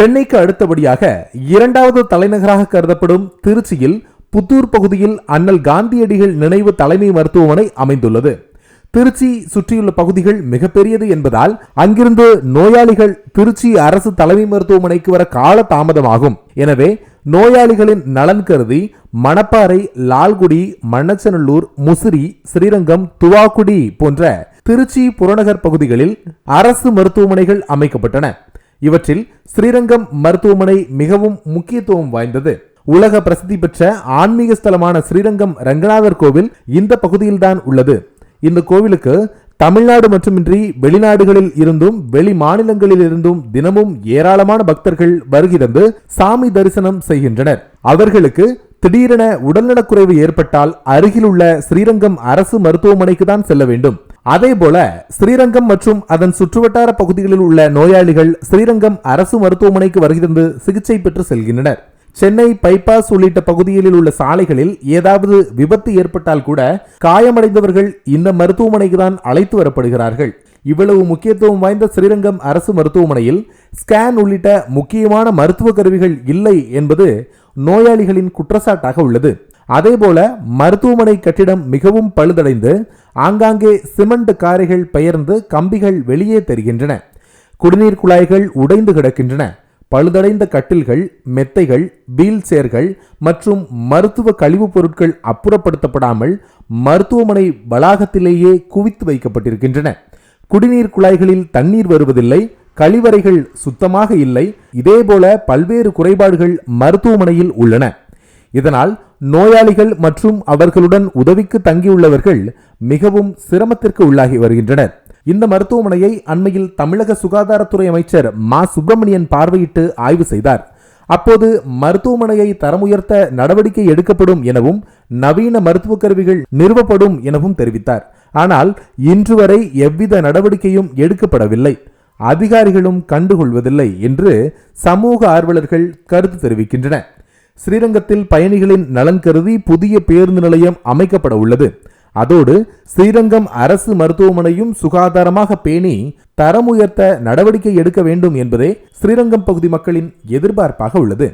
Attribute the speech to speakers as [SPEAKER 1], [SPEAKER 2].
[SPEAKER 1] சென்னைக்கு அடுத்தபடியாக இரண்டாவது தலைநகராக கருதப்படும் திருச்சியில் புத்தூர் பகுதியில் அண்ணல் காந்தியடிகள் நினைவு தலைமை மருத்துவமனை அமைந்துள்ளது. திருச்சி சுற்றியுள்ள பகுதிகள் மிகப்பெரியது என்பதால் அங்கிருந்து நோயாளிகள் திருச்சி அரசு தலைமை மருத்துவமனைக்கு வர கால தாமதமாகும் எனவே நோயாளிகளின் நலன் கருதி மணப்பாறை லால்குடி மண்ணச்சநல்லூர் முசிறி ஸ்ரீரங்கம் துவாக்குடி போன்ற திருச்சி புறநகர் பகுதிகளில் அரசு மருத்துவமனைகள் அமைக்கப்பட்டன. இவற்றில் ஸ்ரீரங்கம் மருத்துவமனை மிகவும் முக்கியத்துவம் வாய்ந்தது. உலக பிரசித்தி பெற்ற ஆன்மீக ஸ்தலமான ஸ்ரீரங்கம் ரங்கநாதர் கோவில் இந்த பகுதியில்தான் உள்ளது. இந்த கோவிலுக்கு தமிழ்நாடு மட்டுமின்றி வெளிநாடுகளில் இருந்தும் வெளி மாநிலங்களில் இருந்தும் தினமும் ஏராளமான பக்தர்கள் வருகிறந்து சாமி தரிசனம் செய்கின்றனர். அவர்களுக்கு திடீரென உடல்நலக்குறைவு ஏற்பட்டால் அருகிலுள்ள ஸ்ரீரங்கம் அரசு மருத்துவமனைக்கு தான் செல்ல வேண்டும். அதேபோல ஸ்ரீரங்கம் மற்றும் அதன் சுற்றுவட்டார பகுதிகளில் உள்ள நோயாளிகள் ஸ்ரீரங்கம் அரசு மருத்துவமனைக்கு வருகிறது சிகிச்சை பெற்று செல்கின்றனர். சென்னை பைபாஸ் உள்ளிட்ட பகுதிகளில் உள்ள சாலைகளில் ஏதாவது விபத்து ஏற்பட்டால் கூட காயமடைந்தவர்கள் இந்த மருத்துவமனைக்கு தான் அழைத்து வரப்படுகிறார்கள். இவ்வளவு முக்கியத்துவம் வாய்ந்த ஸ்ரீரங்கம் அரசு மருத்துவமனையில் ஸ்கேன் உள்ளிட்ட முக்கியமான மருத்துவ கருவிகள் இல்லை என்பது நோயாளிகளின் குற்றச்சாட்டாக உள்ளது. அதேபோல மருத்துவமனை கட்டிடம் மிகவும் பழுதடைந்து ஆங்காங்கே சிமெண்ட் காரைகள் பெயர்ந்து கம்பிகள் வெளியே தெரிகின்றன. குடிநீர் குழாய்கள் உடைந்து கிடக்கின்றன. பழுதடைந்த கட்டில்கள் மெத்தைகள் வீல் சேர்கள் மற்றும் மருத்துவ கழிவுப் பொருட்கள் அப்புறப்படுத்தப்படாமல் மருத்துவமனை வளாகத்திலேயே குவித்து வைக்கப்பட்டிருக்கின்றன. குடிநீர் குழாய்களில் தண்ணீர் வருவதில்லை கழிவறைகள் சுத்தமாக இல்லை. இதேபோல பல்வேறு குறைபாடுகள் மருத்துவமனையில் உள்ளன. இதனால் நோயாளிகள் மற்றும் அவர்களுடன் உதவிக்கு தங்கியுள்ளவர்கள் மிகவும் சிரமத்திற்கு உள்ளாகி வருகின்றனர். இந்த மருத்துவமனையை அண்மையில் தமிழக சுகாதாரத்துறை அமைச்சர் மா. சுப்பிரமணியன் பார்வையிட்டு ஆய்வு செய்தார். அப்போது மருத்துவமனையை தரமுயர்த்த நடவடிக்கை எடுக்கப்படும் எனவும் நவீன மருத்துவ கருவிகள் நிறுவப்படும் எனவும் தெரிவித்தார். ஆனால் இன்று வரை எவ்வித நடவடிக்கையும் எடுக்கப்படவில்லை. அதிகாரிகளும் கண்டுகொள்வதில்லை என்று சமூக ஆர்வலர்கள் கருத்து தெரிவிக்கின்றனர். ஸ்ரீரங்கத்தில் பயணிகளின் நலன் கருதி புதிய பேருந்து நிலையம் அமைக்கப்பட உள்ளது. அதோடு ஸ்ரீரங்கம் அரசு மருத்துவமனையும் சுகாதாரமாக பேணி தரம் உயர்த்த நடவடிக்கை எடுக்க வேண்டும் என்பதே ஸ்ரீரங்கம் பகுதி மக்களின் எதிர்பார்ப்பாக உள்ளது.